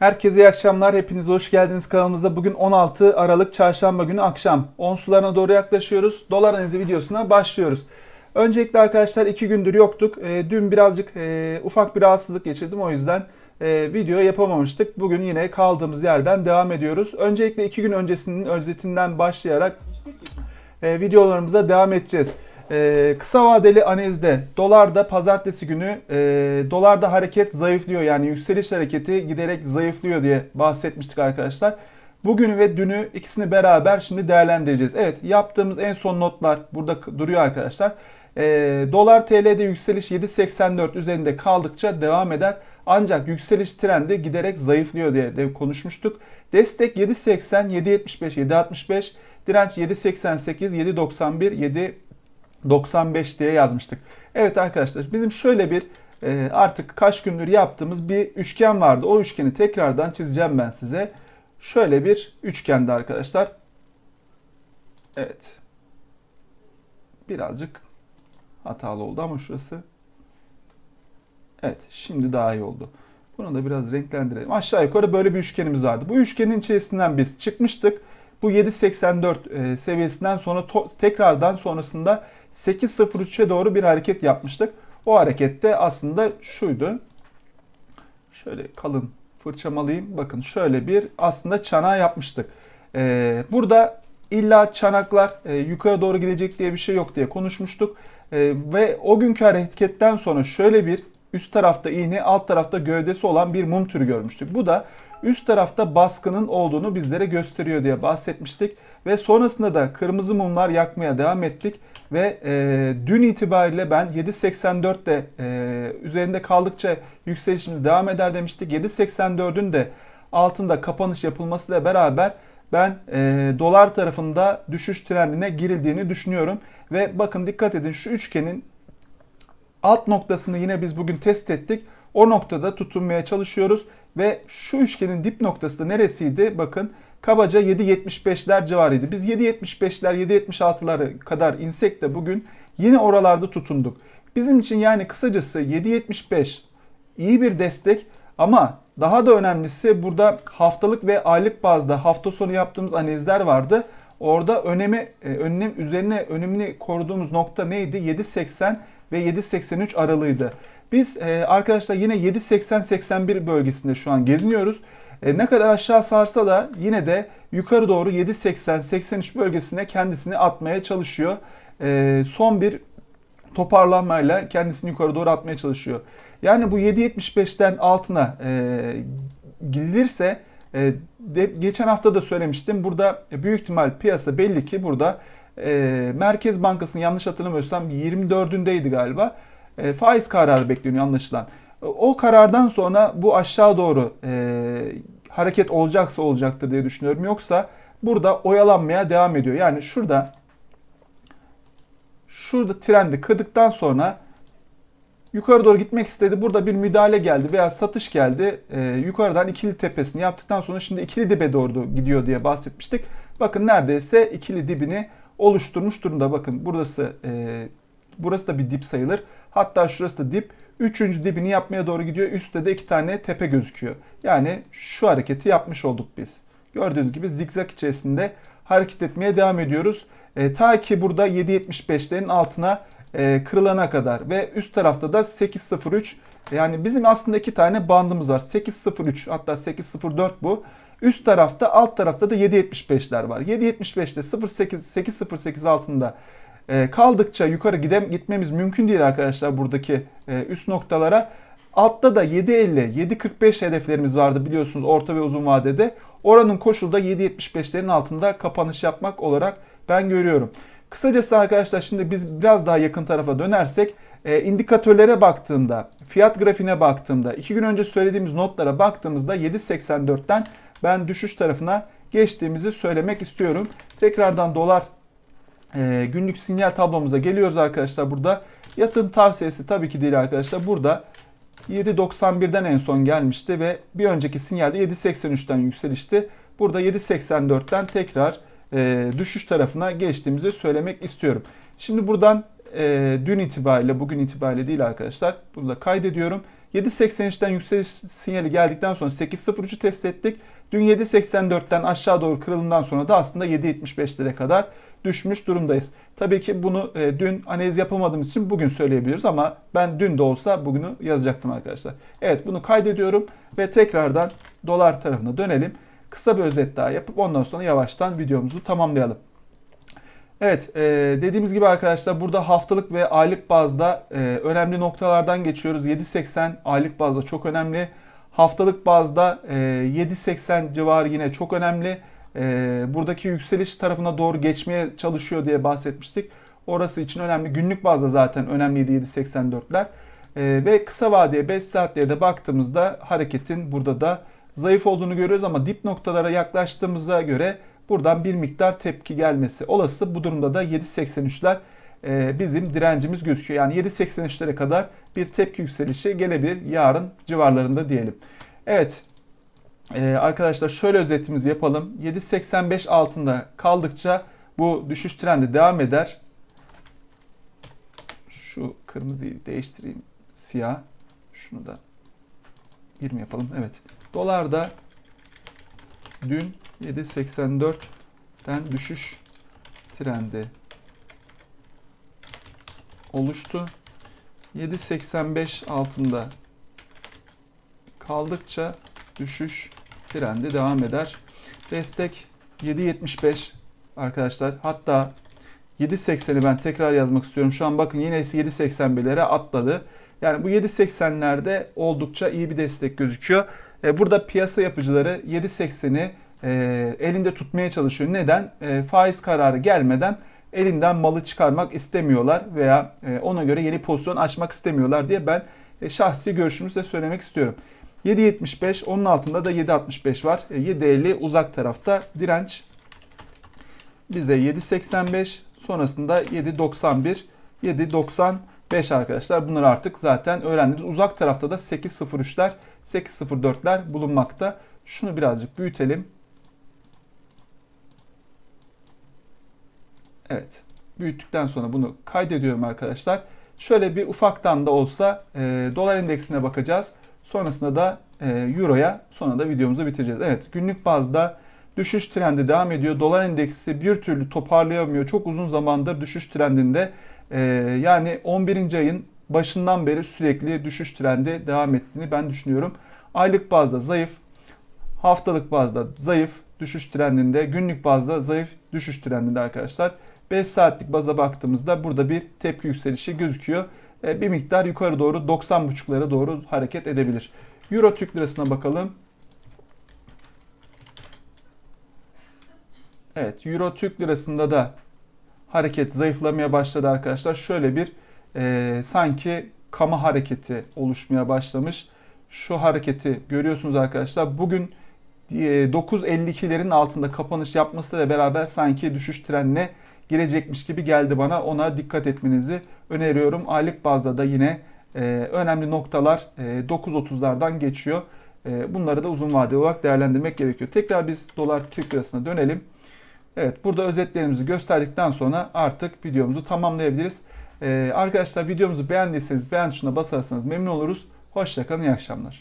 Herkese iyi akşamlar. Hepiniz hoş geldiniz kanalımızda. Bugün 16 Aralık Çarşamba günü akşam 10 sularına doğru yaklaşıyoruz. Dolar analizi videosuna başlıyoruz. Öncelikle arkadaşlar 2 gündür yoktuk. E, dün birazcık e, ufak bir rahatsızlık geçirdim. O yüzden e, video yapamamıştık. Bugün yine kaldığımız yerden devam ediyoruz. Öncelikle 2 gün öncesinin özetinden başlayarak e, videolarımıza devam edeceğiz. E, kısa vadeli analizde dolarda pazartesi günü e, dolarda hareket zayıflıyor yani yükseliş hareketi giderek zayıflıyor diye bahsetmiştik arkadaşlar. Bugünü ve dünü ikisini beraber şimdi değerlendireceğiz. Evet yaptığımız en son notlar burada duruyor arkadaşlar. E, dolar TL'de yükseliş 7.84 üzerinde kaldıkça devam eder. Ancak yükseliş trendi giderek zayıflıyor diye de konuşmuştuk. Destek 7.80, 7.75, 7.65, direnç 7.88, 7.91, 7 95 diye yazmıştık. Evet arkadaşlar bizim şöyle bir e, artık kaç gündür yaptığımız bir üçgen vardı. O üçgeni tekrardan çizeceğim ben size. Şöyle bir üçgende arkadaşlar. Evet. Birazcık hatalı oldu ama şurası. Evet şimdi daha iyi oldu. Bunu da biraz renklendirelim. Aşağı yukarı böyle bir üçgenimiz vardı. Bu üçgenin içerisinden biz çıkmıştık. Bu 7.84 e, seviyesinden sonra tekrardan sonrasında 8.03'e doğru bir hareket yapmıştık. O harekette aslında şuydu. Şöyle kalın fırçamalıyım. Bakın şöyle bir aslında çanağı yapmıştık. E, burada illa çanaklar e, yukarı doğru gidecek diye bir şey yok diye konuşmuştuk. E, ve o günkü hareketten sonra şöyle bir üst tarafta iğne alt tarafta gövdesi olan bir mum türü görmüştük. Bu da üst tarafta baskının olduğunu bizlere gösteriyor diye bahsetmiştik. Ve sonrasında da kırmızı mumlar yakmaya devam ettik. Ve e, dün itibariyle ben 7.84'te e, üzerinde kaldıkça yükselişimiz devam eder demiştik. 7.84'ün de altında kapanış yapılmasıyla beraber ben e, dolar tarafında düşüş trendine girildiğini düşünüyorum. Ve bakın dikkat edin şu üçgenin alt noktasını yine biz bugün test ettik. O noktada tutunmaya çalışıyoruz ve şu üçgenin dip noktası da neresiydi? Bakın kabaca 7.75'ler civarıydı. Biz 7.75'ler 7.76'lara kadar insek de bugün yine oralarda tutunduk. Bizim için yani kısacası 7.75 iyi bir destek ama daha da önemlisi burada haftalık ve aylık bazda hafta sonu yaptığımız analizler vardı. Orada önemi, e, önlem üzerine önemini koruduğumuz nokta neydi? 7.80 ve 7.83 aralığıydı. Biz e, arkadaşlar yine 7.80-81 bölgesinde şu an geziniyoruz. E, ne kadar aşağı sarsa da yine de yukarı doğru 7.80-83 bölgesine kendisini atmaya çalışıyor. E, son bir toparlanmayla kendisini yukarı doğru atmaya çalışıyor. Yani bu 7.75'ten altına e, gidilirse e, de, geçen hafta da söylemiştim. Burada büyük ihtimal piyasa belli ki burada e, Merkez Bankası'nın yanlış hatırlamıyorsam 24'ündeydi galiba. E, faiz kararı bekleniyor anlaşılan. O karardan sonra bu aşağı doğru e, hareket olacaksa olacaktır diye düşünüyorum. Yoksa burada oyalanmaya devam ediyor. Yani şurada şurada trendi kırdıktan sonra yukarı doğru gitmek istedi. Burada bir müdahale geldi veya satış geldi. Ee, yukarıdan ikili tepesini yaptıktan sonra şimdi ikili dibe doğru gidiyor diye bahsetmiştik. Bakın neredeyse ikili dibini oluşturmuş durumda. Bakın burası e, burası da bir dip sayılır. Hatta şurası da dip. Üçüncü dibini yapmaya doğru gidiyor. Üstte de iki tane tepe gözüküyor. Yani şu hareketi yapmış olduk biz. Gördüğünüz gibi zigzag içerisinde hareket etmeye devam ediyoruz. E, ta ki burada 7.75'lerin altına e, kırılana kadar ve üst tarafta da 8.03 yani bizim aslında iki tane bandımız var. 8.03 hatta 8.04 bu. Üst tarafta alt tarafta da 7.75'ler var. 7.75'te 0.8 8.08 altında e, kaldıkça yukarı gidem gitmemiz mümkün değil arkadaşlar buradaki e, üst noktalara. Altta da 7.50, 7.45 hedeflerimiz vardı biliyorsunuz orta ve uzun vadede. Oranın koşulu da 7.75'lerin altında kapanış yapmak olarak ben görüyorum. Kısacası arkadaşlar şimdi biz biraz daha yakın tarafa dönersek e, indikatörlere baktığımda, fiyat grafiğine baktığımda, iki gün önce söylediğimiz notlara baktığımızda 7.84'ten ben düşüş tarafına geçtiğimizi söylemek istiyorum. Tekrardan dolar e, günlük sinyal tablomuza geliyoruz arkadaşlar burada. Yatırım tavsiyesi tabii ki değil arkadaşlar. Burada 7.91'den en son gelmişti ve bir önceki sinyalde 7.83'ten yükselişti. Burada 7.84'ten tekrar e, düşüş tarafına geçtiğimizi söylemek istiyorum. Şimdi buradan e, dün itibariyle, bugün itibariyle değil arkadaşlar. Burada kaydediyorum. 7.83'ten yükseliş sinyali geldikten sonra 8.03'ü test ettik. Dün 7.84'ten aşağı doğru kırılımdan sonra da aslında 7.75'lere kadar düşmüş durumdayız. Tabii ki bunu e, dün analiz yapamadığımız için bugün söyleyebiliyoruz ama ben dün de olsa bugünü yazacaktım arkadaşlar. Evet bunu kaydediyorum ve tekrardan dolar tarafına dönelim. Kısa bir özet daha yapıp ondan sonra yavaştan videomuzu tamamlayalım. Evet e, dediğimiz gibi arkadaşlar burada haftalık ve aylık bazda e, önemli noktalardan geçiyoruz. 7.80 aylık bazda çok önemli. Haftalık bazda e, 7.80 civarı yine çok önemli. E, buradaki yükseliş tarafına doğru geçmeye çalışıyor diye bahsetmiştik. Orası için önemli. Günlük bazda zaten önemliydi 7.84'ler. E, ve kısa vadeye 5 saatlere de baktığımızda hareketin burada da zayıf olduğunu görüyoruz ama dip noktalara yaklaştığımıza göre buradan bir miktar tepki gelmesi olası. Bu durumda da 7.83'ler e, bizim direncimiz gözüküyor. Yani 7.83'lere kadar bir tepki yükselişi gelebilir yarın civarlarında diyelim. Evet e, arkadaşlar şöyle özetimizi yapalım. 7.85 altında kaldıkça bu düşüş trendi devam eder. Şu kırmızıyı değiştireyim. Siyah. Şunu da 20 yapalım. Evet. Dolarda dün 7.84'ten düşüş trendi oluştu. 7.85 altında kaldıkça düşüş trendi devam eder. Destek 7.75 arkadaşlar. Hatta 7.80'i ben tekrar yazmak istiyorum. Şu an bakın yine 7.81'lere atladı. Yani bu 7.80'lerde oldukça iyi bir destek gözüküyor. E, Burada piyasa yapıcıları 7.80'i e, elinde tutmaya çalışıyor. Neden? E, Faiz kararı gelmeden elinden malı çıkarmak istemiyorlar veya ona göre yeni pozisyon açmak istemiyorlar diye ben şahsi görüşümü size söylemek istiyorum. 7.75 onun altında da 7.65 var. E, 7.50 uzak tarafta direnç. Bize 7.85 sonrasında 7.91 7.95 arkadaşlar. Bunları artık zaten öğrendiniz. Uzak tarafta da 8.03'ler 8.04'ler bulunmakta. Şunu birazcık büyütelim. Evet. Büyüttükten sonra bunu kaydediyorum arkadaşlar. Şöyle bir ufaktan da olsa e, dolar endeksine bakacağız. Sonrasında da e, euroya sonra da videomuzu bitireceğiz. Evet günlük bazda düşüş trendi devam ediyor. Dolar endeksi bir türlü toparlayamıyor. Çok uzun zamandır düşüş trendinde. E, yani 11. ayın başından beri sürekli düşüş trendi devam ettiğini ben düşünüyorum. Aylık bazda zayıf, haftalık bazda zayıf düşüş trendinde, günlük bazda zayıf düşüş trendinde arkadaşlar. 5 saatlik baza baktığımızda burada bir tepki yükselişi gözüküyor. E, bir miktar yukarı doğru 90.5'lara doğru hareket edebilir. Euro Türk lirasına bakalım. Evet Euro Türk lirasında da hareket zayıflamaya başladı arkadaşlar. Şöyle bir e, sanki kama hareketi oluşmaya başlamış. Şu hareketi görüyorsunuz arkadaşlar. Bugün 9.52'lerin altında kapanış yapmasıyla beraber sanki düşüş trenine girecekmiş gibi geldi bana. Ona dikkat etmenizi öneriyorum. Aylık bazda da yine e, önemli noktalar e, 9.30'lardan geçiyor. E, bunları da uzun vadeli olarak değerlendirmek gerekiyor. Tekrar biz dolar Türk lirasına dönelim. Evet burada özetlerimizi gösterdikten sonra artık videomuzu tamamlayabiliriz. E, arkadaşlar videomuzu beğendiyseniz beğen tuşuna basarsanız memnun oluruz. Hoşçakalın, iyi akşamlar.